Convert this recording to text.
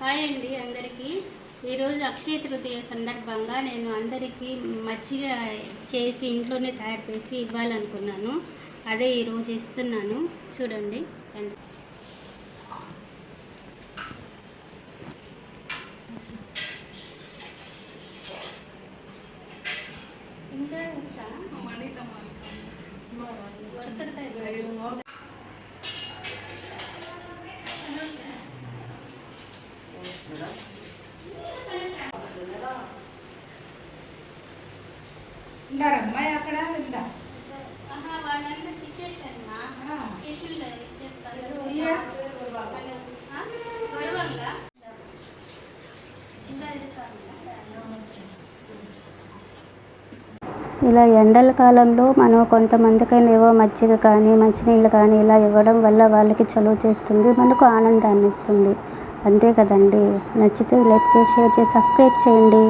Hi అండి అందరికీ. ఈరోజు అక్షయ తృతీయ సందర్భంగా నేను అందరికీ మజ్జిగ చేసి ఇంట్లోనే తయారు చేసి ఇవ్వాలనుకున్నాను. అదే ఈరోజు ఇస్తున్నాను చూడండి. రండి. ఇంకా? ఇంకా అక్కడ ఉందా? ఇలా ఎండల కాలంలో మనం కొంతమందికైనా ఏవో మజ్జిగ కానీ మంచినీళ్ళు కానీ ఇలా ఇవ్వడం వల్ల వాళ్ళకి చలువ చేస్తుంది మనకు ఆనందాన్ని ఇస్తుంది. అంతే కదండి. నచ్చితే లైక్ చేసి షేర్ చేసి సబ్స్క్రైబ్ చేయండి.